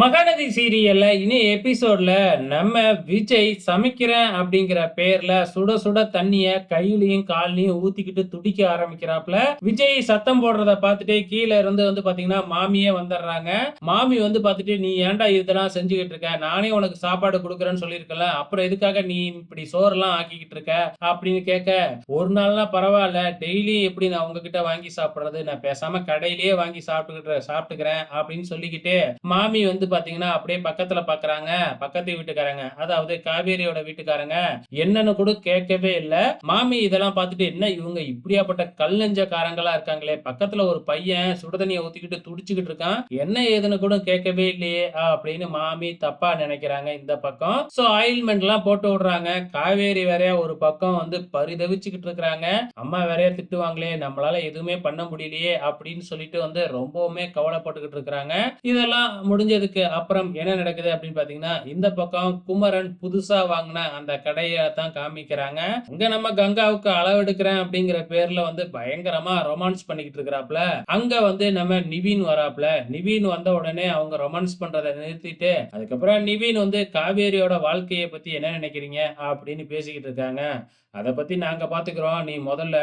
மகாநதி சீரியல்ல இனி எபிசோட்ல நம்ம விஜய் சமைக்கிறேன் அப்படிங்கிற பேர்ல சுட சுட தண்ணிய கையிலயும் கால்லயும் ஊத்திக்கிட்டு துடிக்க ஆரம்பிக்கிறாப்ல விஜய் சத்தம் போடுறத பார்த்துட்டு கீழே இருந்து வந்து பாத்தீங்கன்னா மாமியே வந்துடுறாங்க. மாமி வந்து பார்த்துட்டு நீ ஏன்டா இதெல்லாம் செஞ்சுக்கிட்டு இருக்க? நானே உனக்கு சாப்பாடு கொடுக்குறேன்னு சொல்லியிருக்கல அப்புறம் எதுக்காக நீ இப்படி சோறெல்லாம் ஆக்கிக்கிட்டு இருக்க? அப்படின்னு கேட்க ஒரு நாள்னா பரவாயில்ல. டெய்லி எப்படி நான் உங்ககிட்ட வாங்கி சாப்பிடுறது? நான் பேசாம கடையிலேயே வாங்கி சாப்பிட்டுக்கிட்டு சாப்பிட்டுக்கிறேன். அப்படின்னு சொல்லிக்கிட்டு மாமி வந்து பாத்தீங்கன்னா அப்படியே பக்கத்துல பாக்குறாங்க. பக்கத்து வீட்டுக்காரங்க. அதாவது காவேரியோட வீட்டுக்காரங்க. என்னன்னு கூட கேட்கவே இல்ல. மாமி இதெல்லாம் பார்த்துட்டு என்ன இவங்க இப்படியாப்பட்ட கல் நெஞ்சக்காரங்களா இருக்காங்களே? பக்கத்துல ஒரு பையன் சுடுதண்ணியை ஊத்திக்கிட்டு துடிச்சுக்கிட்டு இருக்கான். என்ன ஏதுன்னு கூட கேட்கவே இல்லையே. அப்படின்னு மாமி தப்பா நினைக்கிறாங்க இந்த பக்கம். சோ ஆயில்மெண்ட் எல்லாம் போட்டு விடுறாங்க. காவேரி வேறையா ஒரு பக்கம் வந்து பரிதவிச்சுக்கிட்டு இருக்கிறாங்க. அம்மா வேறையா திட்டுவாங்களே. நம்மளால எதுவுமே பண்ண முடியலையே. அப்படின்னு சொல்லிட்டு வந்து ரொம்பவுமே கவலைப்பட்டுக்கிட்டு இருக்கிறாங்க. இதெல்லாம் முடிஞ்சதுக்கு அப்புறம் என்ன நடக்குது அப்படின்னு பாத்தீங்கன்னா இந்த பக்கம் குமரன் புதுசா வாங்கின அந்த கடையை தான் காமிக்கிறாங்க. அங்க நம்ம கங்காவுக்கு அளவெடுக்கிறேன் அப்படிங்கிற பேர்ல வந்து பயங்கரமா ரொமான்ஸ் பண்ணிக்கிட்டு இருக்கிறாப்ல அங்க வந்து நம்ம நிவின் வராப்ல நிவின் வந்த உடனே அவங்க ரொமான்ஸ் பண்றதை நிறுத்திட்டு அதுக்கப்புறம் நிவின் வந்து காவேரியோட வாழ்க்கையை பத்தி என்ன நினைக்கிறீங்க அப்படின்னு பேசிக்கிட்டு இருக்காங்க. அதை பத்தி நாங்க பாத்துக்கிறோம். நீ முதல்ல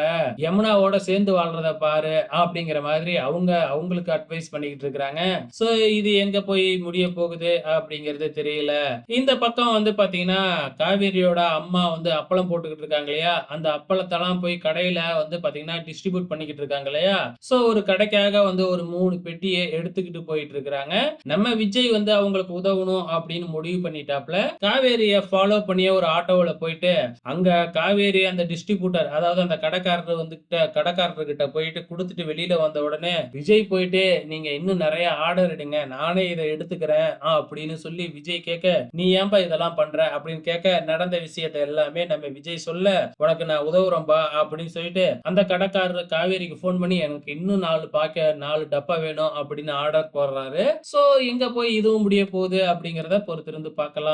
யமுனாவோட சேர்ந்து வாழ்றத பாரு அப்படிங்கிற மாதிரி அவங்க அவங்களுக்கு அட்வைஸ் பண்ணிக்கிட்டு இருக்கிறாங்க. சோ இது எங்க போய் முடிய போகுது அப்படிங்கிறது தெரியல. இந்த பக்கம் வந்து பாத்தீங்கன்னா காவேரியோட அம்மா வந்து அப்பளம் போட்டுக்கிட்டு இருக்காங்க இல்லையா? அந்த அப்பளத்தெல்லாம் போய் கடையில வந்து பாத்தீங்கன்னா டிஸ்ட்ரிபியூட் பண்ணிக்கிட்டு இருக்காங்க இல்லையா? சோ ஒரு கடைக்காக வந்து ஒரு மூணு பெட்டியை எடுத்துக்கிட்டு போயிட்டு இருக்கிறாங்க. நம்ம விஜய் வந்து அவங்களுக்கு உதவணும் அப்படின்னு முடிவு பண்ணிட்டாப்ல காவேரிய ஃபாலோ பண்ணிய ஒரு ஆட்டோவில் போயிட்டு அங்க காவேரி அந்த டிஸ்ட்ரிபியூட்டர் அதாவது அந்த கடைக்காரர் வந்து கடைக்காரர் கிட்ட போயிட்டு கொடுத்துட்டு வெளியில வந்த உடனே விஜய் போயிட்டு நீங்க இன்னும் நிறைய ஆர்டர் எடுங்க. நானே இதை எடுத்து ஆ, அப்படின்னு சொல்லி விஜய் கேட்க நீ ஏன்பா இதெல்லாம் பண்ற? அப்படின்னு கேட்க நடந்த விஷயத்தை எல்லாமே நம்ம விஜய் சொல்ல உனக்கு நான் உதவுறேன்பா அப்படின்னு சொல்லிட்டு அந்த கடைக்காரர் காவேரிக்கு போன் பண்ணி எனக்கு இன்னும் நாலு பாக்க நாலு டப்பா வேணும் அப்படின்னு ஆர்டர் போடுறாரு. சோ எங்க போய் இதுவும் முடிய போகுது அப்படிங்கிறத பொறுத்திருந்து பார்க்கலாம்.